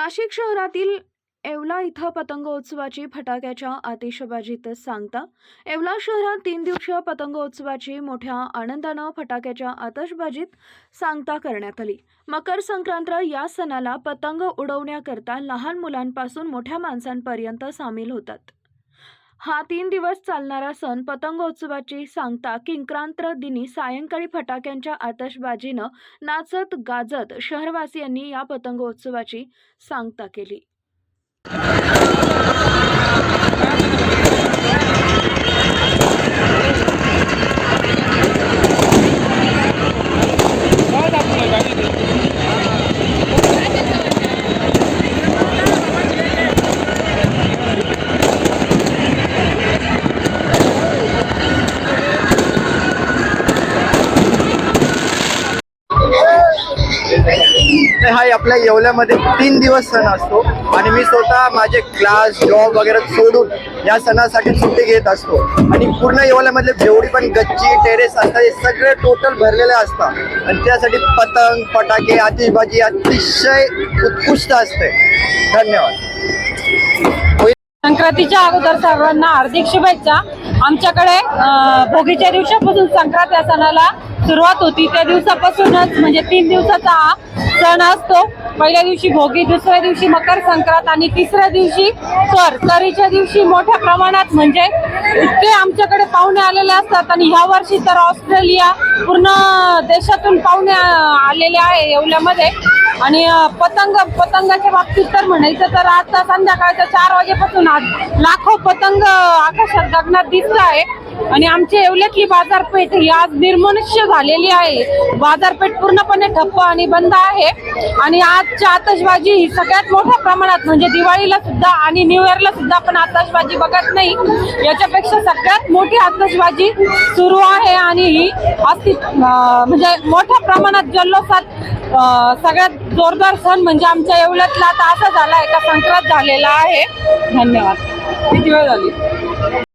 नाशिक शहरातील येवला इथं पतंगोत्सवाची फटाक्याच्या आतिषबाजीत सांगता येवला शहरात तीन दिवसीय पतंगोत्सवाची मोठ्या आनंदानं फटाक्याच्या आतषबाजीत सांगता करण्यात आली. मकर संक्रांत या सणाला पतंग उडवण्याकरता लहान मुलांपासून मोठ्या माणसांपर्यंत सामील होतात. हा तीन दिवस चालणारा सण पतंगोत्सवाची सांगता किंक्रांत दिनी सायंकाळी फटाक्यांच्या आतषबाजीनं नाचत गाजत शहरवासियांनी या पतंगोत्सवाची सांगता केली. तर हा आपल्या येवल्यामध्ये तीन दिवस सण असतो. आणि मी स्वतः माझे क्लास जॉब वगैरे सोडून या सणासाठी सुट्टी घेत असतो. आणि पूर्ण येवल्यामधले जेवढी पण गच्ची टेरेस असतात हे सगळे टोटल भरलेले असतात. आणि त्यासाठी पतंग फटाके आतिषबाजी अतिशय उत्कृष्ट असते. धन्यवाद. संक्रांतीच्या अगोदर सर्वांना हार्दिक शुभेच्छा. आमच्याकडे भोगीच्या दिवसापासून संक्रांत या सणाला सुरुवात होती त्या दिवसापासूनच म्हणजे तीन दिवसाचा हा सण असतो. पहिल्या दिवशी भोगी दुसऱ्या दिवशी मकर संक्रांत आणि तिसऱ्या दिवशी कर. तरीच्या दिवशी मोठ्या प्रमाणात म्हणजे इतके आमच्याकडे पाहुणे आलेले असतात आणि ह्या वर्षी तर ऑस्ट्रेलिया पूर्ण देशातून पाहुणे आलेले आहे येवल्यामध्ये. आणि पतंग पतंगाच्या बाबतीत तर म्हणायचं तर आता संध्याकाळच्या चार वाजेपासून आज लाखो पतंग आकाशात गगनात दिसत आहे. आणि आमच्या येवल्यातली बाजारपेठ ही आज निर्मनुष्य झालेली आहे. बाजारपेठ पूर्णपणे ठप्प आणि बंद आहे. आणि आजची आतषबाजी ही सगळ्यात मोठ्या प्रमाणात म्हणजे दिवाळीला सुद्धा आणि न्यू इयरला सुद्धा आपण आतषबाजी बघत नाही. याच्यापेक्षा सगळ्यात मोठी आतषबाजी सुरू आहे आणि ही अति म्हणजे मोठ्या प्रमाणात जल्लोषात सगळ्यात जोरदार सण म्हणजे आमच्या येवल्यातला आता असा झाला आहे संक्रांत झालेला आहे. धन्यवाद. किती वेळ झाली?